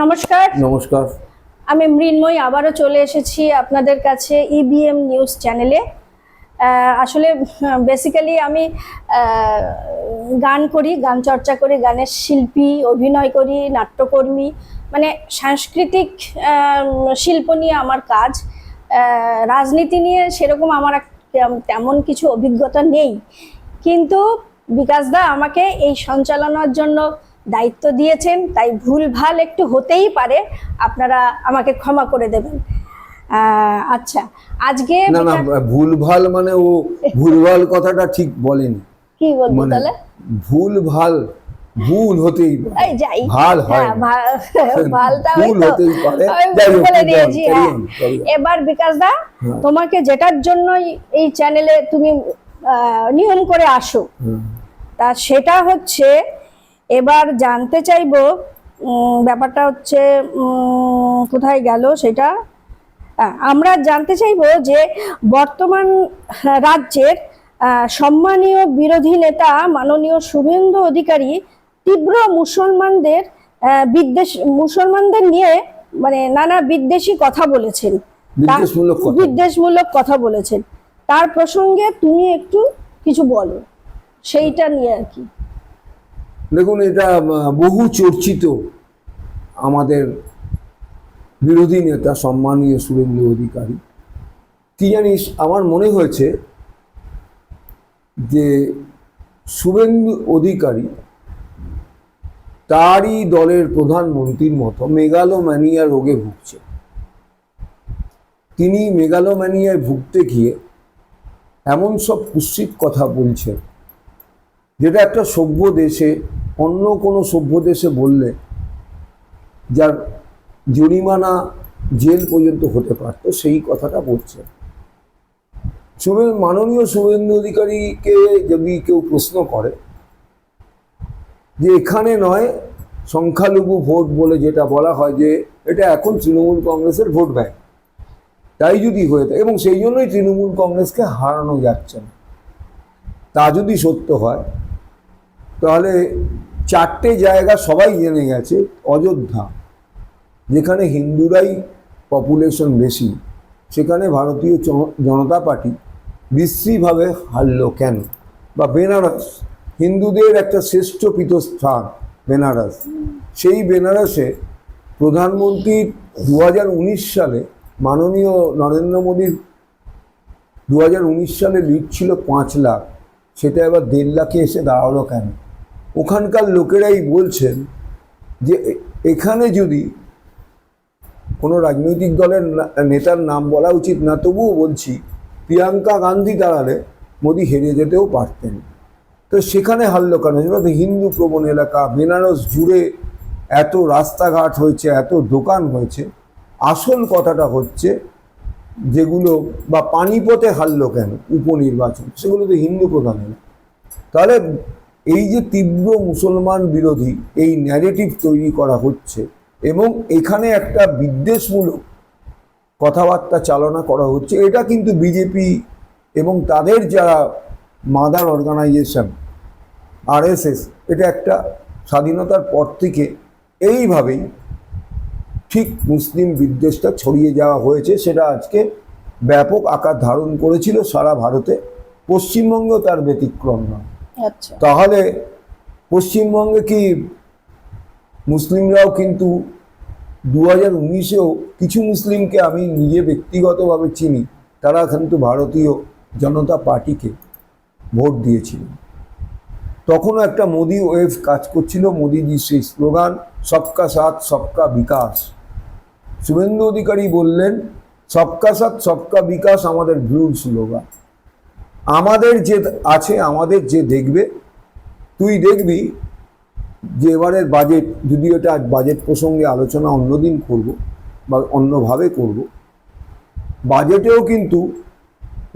নমস্কার। নমস্কার। আমি মৃন্ময়ী আবারও চলে এসেছি আপনাদের কাছে ইবিএম নিউজ চ্যানেলে আসলে বেসিক্যালি আমি গান করি গান চর্চা করি গানের শিল্পী অভিনয় করি নাট্যকর্মী মানে সাংস্কৃতিক শিল্প নিয়ে আমার কাজ। রাজনীতি নিয়ে সেরকম আমার তেমন কিছু অভিজ্ঞতা নেই। কিন্তু বিকাশদা আমাকে এই সঞ্চালনার জন্য দায়িত্ব দিয়েছেন তাই ভুল ভালো একটু হতেই পারে। আপনারা আমাকে ক্ষমা করে দেবেন। আহ, আচ্ছা আজকে না না বিকাশ- ভুলভাল মানে ও ভুলভাল কথাটা ঠিক বলেনি। কি বলব মানে তাহলে? ভুল ভালো ভুল হতেই পারে। যাই। ভালো হয় হ্যাঁ, ভালটা ভুল হতেই পারে। বলে দিয়েছি হ্যাঁ। এবার বিকাশ দা হ্যাঁ। তোমাকে যেটার জন্যই এই চ্যানেলে তুমি নিয়ম করে আসো তা সেটা হচ্ছে এবার জানতে চাইব ব্যাপারটা হচ্ছে কোথায় গেল সেটা? আমরা জানতে চাইব যে বর্তমান রাজ্যের সম্মানীয় বিরোধী নেতা মাননীয় শুভেন্দু অধিকারী তীব্র মুসলমানদের বিদ্বেষ মুসলমানদের নিয়ে মানে নানা বিদ্বেষী কথা বলেছেন। বিদ্বেষমূলক কথা বলেছেন। তার প্রসঙ্গে তুমি একটু কিছু বলো। সেইটা নিয়ে আর কি। দেখুন, এটা বহু চর্চিত আমাদের বিরোধী নেতা, সম্মানীয় সুরেন্দ্র অধিকারী। কি জানিস, আমার মনে হয়েছে যে শুভেন্দু অধিকারী তারই দলের প্রধানমন্ত্রীর মতো মেগালোম্যানিয়া রোগে ভুগছে। তিনি মেগালোম্যানিয়ায় ভুগতে গিয়ে এমন সব কুৎসিত কথা বলছেন। যেটা একটা সভ্য দেশে, অন্য কোনো সভ্য দেশে বললে যার জরিমানা জেল পর্যন্ত হতে পারতো, সেই কথাটা বলছে। শুভেন মাননীয় শুভেন্দু অধিকারীকে যদি কেউ প্রশ্ন করে যে এখানে নয় সংখ্যালঘু ভোট বলে যেটা বলা হয় যে এটা এখন তৃণমূল কংগ্রেসের ভোট ব্যাংক, তাই যদি হয়ে থাকে, এবং সেই জন্যই তৃণমূল কংগ্রেসকে হারানো যাচ্ছে না। তা যদি সত্য হয় তাহলে চারটে জায়গা সবাই জেনে গেছে, অযোধ্যা, যেখানে হিন্দুরাই পপুলেশন বেশি, সেখানে ভারতীয় জন- জনতা পার্টি বিশ্রীভাবে হারল কেন? বা বেনারস, হিন্দুদের একটা শ্রেষ্ঠ পীঠস্থান বেনারস। সেই বেনারসে প্রধানমন্ত্রী দু হাজার উনিশ সালে, মাননীয় নরেন্দ্র মোদীর দু হাজার উনিশ সালে লিড ছিল পাঁচ লাখ। সেটা এবার দেড় লাখে এসে দাঁড়াল কেন? ওখানকার লোকেরাই বলছেন যে এখানে যদি কোনো রাজনৈতিক দলের নেতার নাম বলা উচিত না, তবুও বলছি প্রিয়াঙ্কা গান্ধী দাঁড়ালে মোদি হেরে যেতেও পারতেন। তো সেখানে হারলো কেন সেটা হিন্দু প্রবণ এলাকা, বেনারস জুড়ে এত রাস্তাঘাট হয়েছে, এত দোকান হয়েছে। আসল কথাটা হচ্ছে যেগুলো বা পানিপথে হারলো কেন উপনির্বাচন, সেগুলো তো হিন্দু প্রধান তাহলে এই যে তীব্র মুসলমান বিরোধী এই ন্যারেটিভ তৈরি করা হচ্ছে এবং এখানে একটা বিদ্বেষমূলক কথাবার্তা চালনা করা হচ্ছে, এটা কিন্তু বিজেপি এবং তাদের যারা মাদার অর্গানাইজেশন আরএসএস এটা একটা স্বাধীনতার পর থেকে এইভাবেই ঠিক মুসলিম বিদ্বেষটা ছড়িয়ে যাওয়া হয়েছে, সেটা আজকে ব্যাপক আকার ধারণ করেছিল সারা ভারতে। পশ্চিমবঙ্গ তার ব্যতিক্রম নয়। তাহলে পশ্চিমবঙ্গে কি মুসলিমরাও কিন্তু দু হাজার উনিশেও কিছু মুসলিমকে আমি নিজে ব্যক্তিগতভাবে চিনি, তারা কিন্তু ভারতীয় জনতা পার্টিকে ভোট দিয়েছিল। তখনও একটা মোদি ওয়েভ কাজ করছিল মোদিজির সেই স্লোগান, সবকা সাথ, সবকা বিকাশ। শুভেন্দু অধিকারী বললেন, সবকা সাথ, সবকা বিকাশ আমাদের ভুল স্লোগান। আমাদের যে আছে, আমাদের যে দেখবে, তুই দেখবি যে এবারের বাজেট যদি এটা বাজেট প্রসঙ্গে আলোচনা অন্যদিন করব বা অন্যভাবে করব বাজেটেও কিন্তু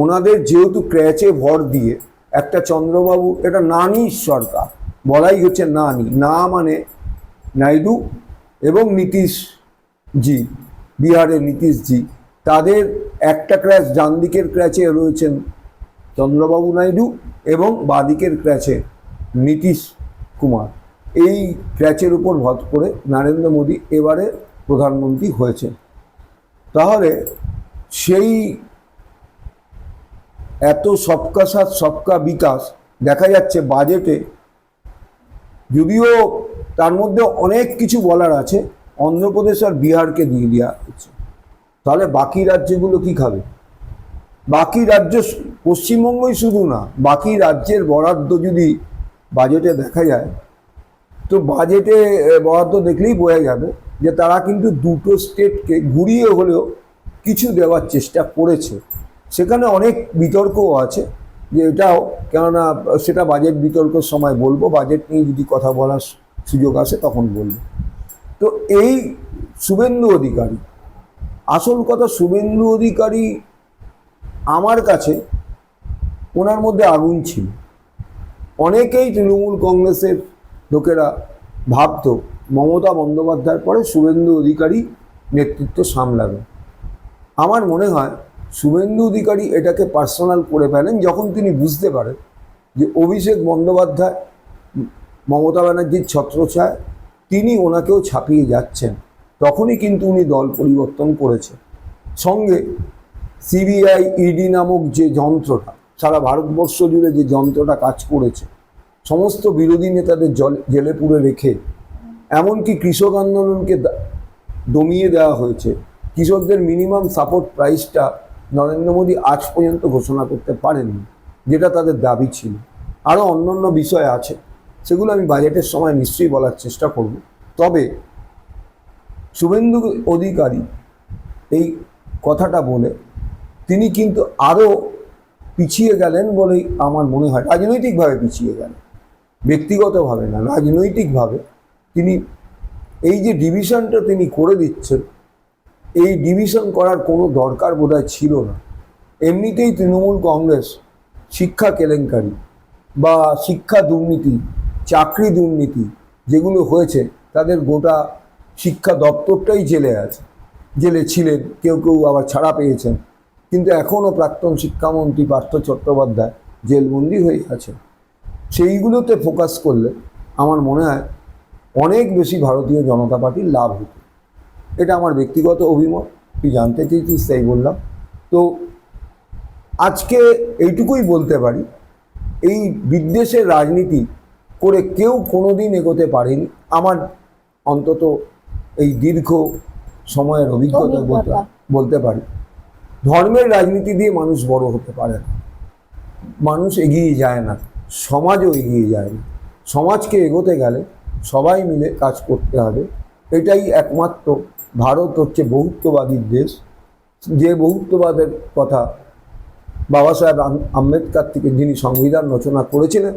ওনাদের যেহেতু ক্র্যাচে ভর দিয়ে একটা চন্দ্রবাবু, এটা নানি সরকার, বলাই হচ্ছে নানি, না মানে নাইডু এবং নীতিশ জি বিহারের নীতিশজি, তাদের একটা ক্র্যাচ ডান দিকের ক্র্যাচে রয়েছেন চন্দ্রবাবু নাইডু এবং বাদিকের ক্র্যাচে নীতিশ কুমার। এই ক্র্যাচের উপর ভর করে নরেন্দ্র মোদী এবারে প্রধানমন্ত্রী হয়েছেন। তাহলে সেই এত সবকা সাথ, সবকা বিকাশ দেখা যাচ্ছে বাজেটে। যদিও তার মধ্যে অনেক কিছু বলার আছে, অন্ধ্রপ্রদেশ আর বিহারকে দিয়ে দেওয়া হচ্ছে। তাহলে বাকি রাজ্যগুলো কি খাবে? বাকি রাজ্য পশ্চিমবঙ্গই শুধু না, বাকি রাজ্যের বরাদ্দ যদি বাজেটে দেখা যায়, তো বাজেটে বরাদ্দ দেখলেই বোঝা যাবে যে তারা কিন্তু দুটো স্টেটকে ঘুরিয়ে হলেও কিছু দেওয়ার চেষ্টা করেছে। সেখানে অনেক বিতর্কও আছে, যে এটাও, কেননা সেটা বাজেট বিতর্কের সময় বলব বাজেট নিয়ে যদি কথা বলার সুযোগ আসে তখন বলব। তো এই শুভেন্দু অধিকারী, আসল কথা শুভেন্দু অধিকারী আমার কাছে ওনার মধ্যে আগুন ছিল। অনেকেই তৃণমূল কংগ্রেসের লোকেরা ভাবতো মমতা বন্দ্যোপাধ্যায়ের পরে শুভেন্দু অধিকারী নেতৃত্ব সামলাবে। আমার মনে হয় শুভেন্দু অধিকারী এটাকে পার্সোনাল করে ফেলেন যখন তিনি বুঝতে পারেন যে অভিষেক বন্দ্যোপাধ্যায়, মমতা ব্যানার্জির ছত্রছায় তিনি ওনাকেও ছাপিয়ে যাচ্ছেন। তখনই কিন্তু উনি দল পরিবর্তন করেছে সঙ্গে সিবিআই ইডি নামক যে যন্ত্রটা, সারা ভারতবর্ষ জুড়ে যে যন্ত্রটা কাজ করেছে, সমস্ত বিরোধী নেতাদের জল, জেলে পুড়ে রেখে, এমনকি কৃষক আন্দোলনকে দমিয়ে দেওয়া হয়েছে, কৃষকদের মিনিমাম সাপোর্ট প্রাইসটা নরেন্দ্র মোদী আজ পর্যন্ত ঘোষণা করতে পারেননি, যেটা তাদের দাবি ছিল। আরও অন্যান্য বিষয় আছে, সেগুলো আমি বাজেটের সময় নিশ্চয়ই বলার চেষ্টা করব। তবে, শুভেন্দু অধিকারী এই কথাটা বলে তিনি কিন্তু আরও পিছিয়ে গেলেন বলেই আমার মনে হয়। রাজনৈতিকভাবে পিছিয়ে গেলেন। ব্যক্তিগতভাবে না, রাজনৈতিকভাবে। তিনি এই যে ডিভিশনটা তিনি করে দিচ্ছেন, এই ডিভিশন করার কোনো দরকার বোধহয় ছিল না। এমনিতেই তৃণমূল কংগ্রেস শিক্ষা কেলেঙ্কারি বা শিক্ষা দুর্নীতি, চাকরি দুর্নীতি যেগুলো হয়েছে, তাদের গোটা শিক্ষা দপ্তরটাই জেলে আছে। জেলে ছিলেন, কেউ কেউ আবার ছাড়া পেয়েছেন। কিন্তু এখনও প্রাক্তন শিক্ষামন্ত্রী পার্থ চট্টোপাধ্যায় জেলবন্দি হয়ে আছে। সেইগুলোতে ফোকাস করলে আমার মনে হয় অনেক বেশি ভারতীয় জনতা পার্টির লাভ হতো। এটা আমার ব্যক্তিগত অভিমত তুই জানতে চেয়েছিস তাই বললাম। তো আজকে এইটুকুই বলতে পারি এই বিদ্বেষের রাজনীতি করে কেউ কোনোদিন এগোতে পারেনি। আমার অন্তত এই দীর্ঘ সময়ের অভিজ্ঞতা। বলতে পারি। ধর্মের রাজনীতি দিয়ে মানুষ বড় হতে পারে না। মানুষ এগিয়ে যায় না, সমাজও এগিয়ে যায় না। সমাজকে এগোতে গেলে সবাই মিলে কাজ করতে হবে। এটাই একমাত্র ভারত হচ্ছে বহুত্ববাদীর দেশ। যে বহুত্ববাদের কথা বাবা সাহেব আম- আম্বেদকর থেকে যিনি সংবিধান রচনা করেছিলেন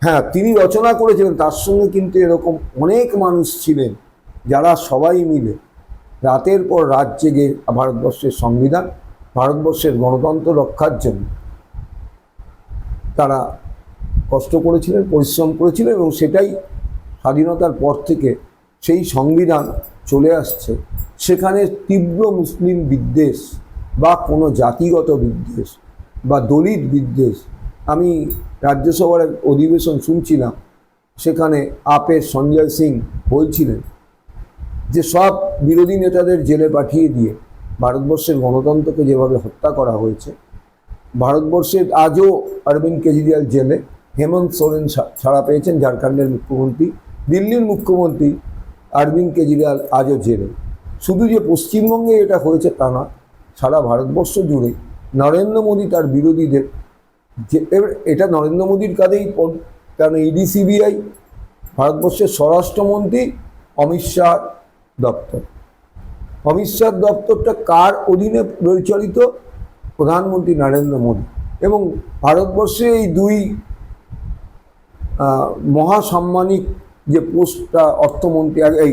হ্যাঁ তিনি রচনা করেছিলেন, তার সঙ্গে কিন্তু এরকম অনেক মানুষ ছিলেন যারা সবাই মিলে রাতের পর রাত জেগে ভারতবর্ষের সংবিধান ভারতবর্ষের গণতন্ত্র রক্ষার জন্য তারা কষ্ট করেছিলেন, পরিশ্রম করেছিলেন এবং সেটাই স্বাধীনতার পর থেকে সেই সংবিধান চলে আসছে। সেখানে তীব্র মুসলিম বিদ্বেষ বা কোনো জাতিগত বিদ্বেষ বা দলিত বিদ্বেষ, আমি রাজ্যসভার এক অধিবেশন শুনছিলাম, সেখানে আপের সঞ্জয় সিং বলছিলেন যে সব বিরোধী নেতাদের জেলে পাঠিয়ে দিয়ে ভারতবর্ষের গণতন্ত্রকে যেভাবে হত্যা করা হয়েছে, ভারতবর্ষের আজও অরবিন্দ কেজরিওয়াল জেলে, হেমন্ত সোরেন ছাড়া পেয়েছেন ঝাড়খণ্ডের মুখ্যমন্ত্রী, দিল্লির মুখ্যমন্ত্রী অরবিন্দ কেজরিওয়াল আজও জেলে। শুধু যে পশ্চিমবঙ্গে এটা হয়েছে তা না, সারা ভারতবর্ষ জুড়ে নরেন্দ্র মোদী তার বিরোধীদের যে এটা নরেন্দ্র মোদীর পড়- কারণ ইডি সিবিআই ভারতবর্ষের স্বরাষ্ট্রমন্ত্রী অমিত শাহ দপ্তর। অমিত দপ্তরটা কার অধীনে পরিচালিত? প্রধানমন্ত্রী নরেন্দ্র মোদী। এবং ভারতবর্ষে এই দুই মহাসাম্মানিক যে পোস্টটা অর্থমন্ত্রী এই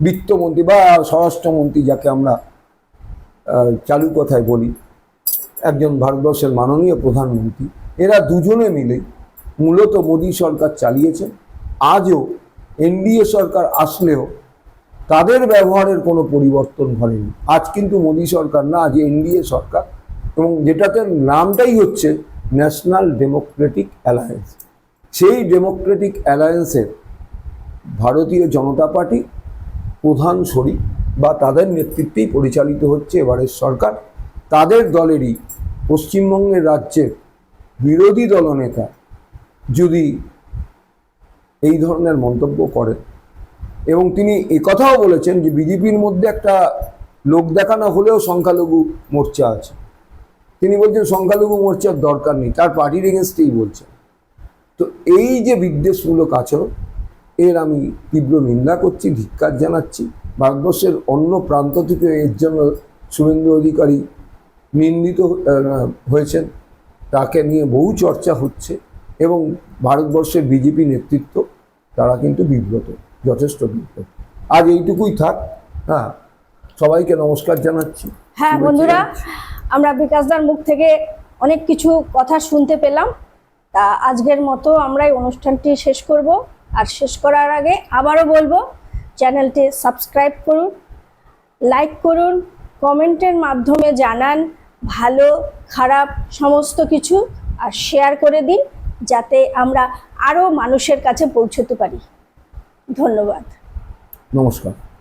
বিত্তমন্ত্রী বা স্বরাষ্ট্রমন্ত্রী যাকে আমরা চালু কথায় বলি, একজন ভারতবর্ষের মাননীয় প্রধানমন্ত্রী, এরা দুজনে মিলে মূলত মোদী সরকার চালিয়েছেন আজও এনডিএ সরকার আসলেও তাদের ব্যবহারের কোনো পরিবর্তন ঘটেনি। আজ কিন্তু মোদী সরকার না, আজ এনডিএ সরকার। এবং যেটাতে নামটাই হচ্ছে ন্যাশনাল ডেমোক্রেটিক অ্যালায়েন্স সেই ডেমোক্রেটিক অ্যালায়েন্সের ভারতীয় জনতা পার্টি প্রধান শরিক বা তাদের নেতৃত্বেই পরিচালিত হচ্ছে এবারের সরকার। তাদের দলেরই পশ্চিমবঙ্গের রাজ্যের বিরোধী দলনেতা যদি এই ধরনের মন্তব্য করেন এবং তিনি একথাও বলেছেন যে বিজেপির মধ্যে একটা লোক দেখানো হলেও সংখ্যালঘু মোর্চা আছে। তিনি বলছেন সংখ্যালঘু মোর্চার দরকার নেই, তার পার্টির এগেনস্টেই বলছেন তো এই যে বিদ্বেষমূলক আচরণ, এর আমি তীব্র নিন্দা করছি, ধিক্কার জানাচ্ছি। ভারতবর্ষের অন্য প্রান্ত থেকে এর জন্য শুভেন্দু অধিকারী নিন্দিত হয়েছেন। তাকে নিয়ে বহু চর্চা হচ্ছে এবং ভারতবর্ষের বিজেপি নেতৃত্ব, তারা কিন্তু বিব্রত। যথেষ্ট বিব্রত আজ এইটুকুই থাক হ্যাঁ সবাইকে নমস্কার জানাচ্ছি। হ্যাঁ বন্ধুরা। আমরা বিকাশদার মুখ থেকে অনেক কিছু কথা শুনতে পেলাম। তা আজকের মতো আমরা এই অনুষ্ঠানটি শেষ করব। আর শেষ করার আগে আবারও বলব চ্যানেলটি সাবস্ক্রাইব করুন লাইক করুন কমেন্টের মাধ্যমে জানান ভালো খারাপ সমস্ত কিছু আর শেয়ার করে দিন যাতে আমরা আরও মানুষের কাছে পৌঁছতে পারি। ধন্যবাদ। নমস্কার।